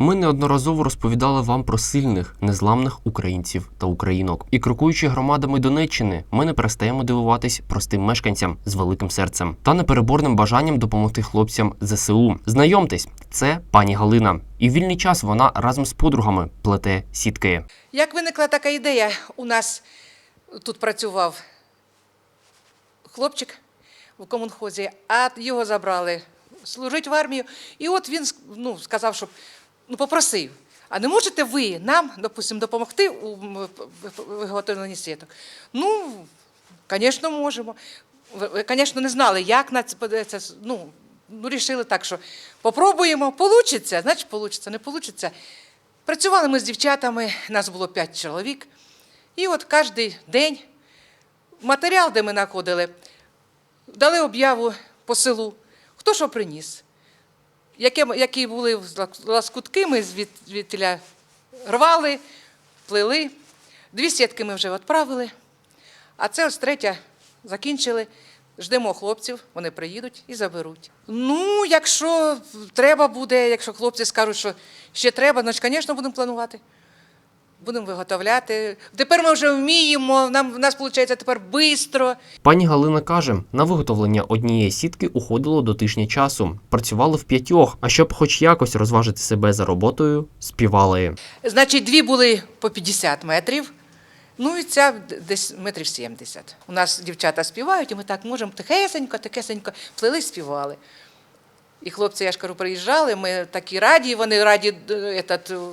Ми неодноразово розповідали вам про сильних, незламних українців та українок. І крокуючи громадами Донеччини, ми не перестаємо дивуватись простим мешканцям з великим серцем та непереборним бажанням допомогти хлопцям ЗСУ. Знайомтесь, це пані Галина. І в вільний час вона разом з подругами плете сітки. Як виникла така ідея, у нас тут працював хлопчик в комунхозі, а його забрали служить в армію. І от він ну, сказав, що ну, попросив. А не можете ви нам, допустимо, допомогти у виготовленні сіток? Ну, звісно, можемо. Звісно, не знали, як на це ну, ну, рішили так, що попробуємо, получиться, значить, получиться, не получиться. Працювали ми з дівчатами, нас було п'ять чоловік. І от кожен день матеріал, де ми знаходили, дали об'яву по селу, хто що приніс. Які, які були ласкутки, ми звід, звідтіля рвали, плели. Дві сітки ми вже відправили. А це ось третя закінчили. Ждемо хлопців, вони приїдуть і заберуть. Ну, якщо треба буде, якщо хлопці скажуть, що ще треба, значить, звісно, будемо планувати. Будемо виготовляти. Тепер ми вже вміємо, нам, в нас виходить тепер швидко. Пані Галина каже, на виготовлення однієї сітки уходило до тижня часу. Працювали в п'ятьох, а щоб хоч якось розважити себе за роботою, співали. Значить, дві були по 50 метрів, ну і ця десь метрів 70. У нас дівчата співають, і ми так можемо тихесенько, тихесенько плели, співали. І хлопці, я ж кажу, приїжджали, ми такі раді, вони раді, е, этот,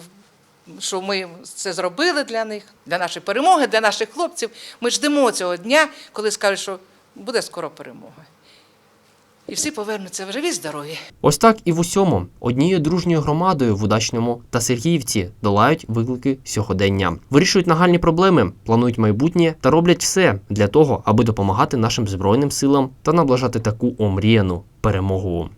що ми це зробили для них, для нашої перемоги, для наших хлопців. Ми ждемо цього дня, коли скажуть, що буде скоро перемога. І всі повернуться в живі здорові. Ось так і в усьому однією дружньою громадою в удачному та Сергіївці долають виклики сьогодення, вирішують нагальні проблеми, планують майбутнє та роблять все для того, аби допомагати нашим збройним силам та наближати таку омріяну перемогу.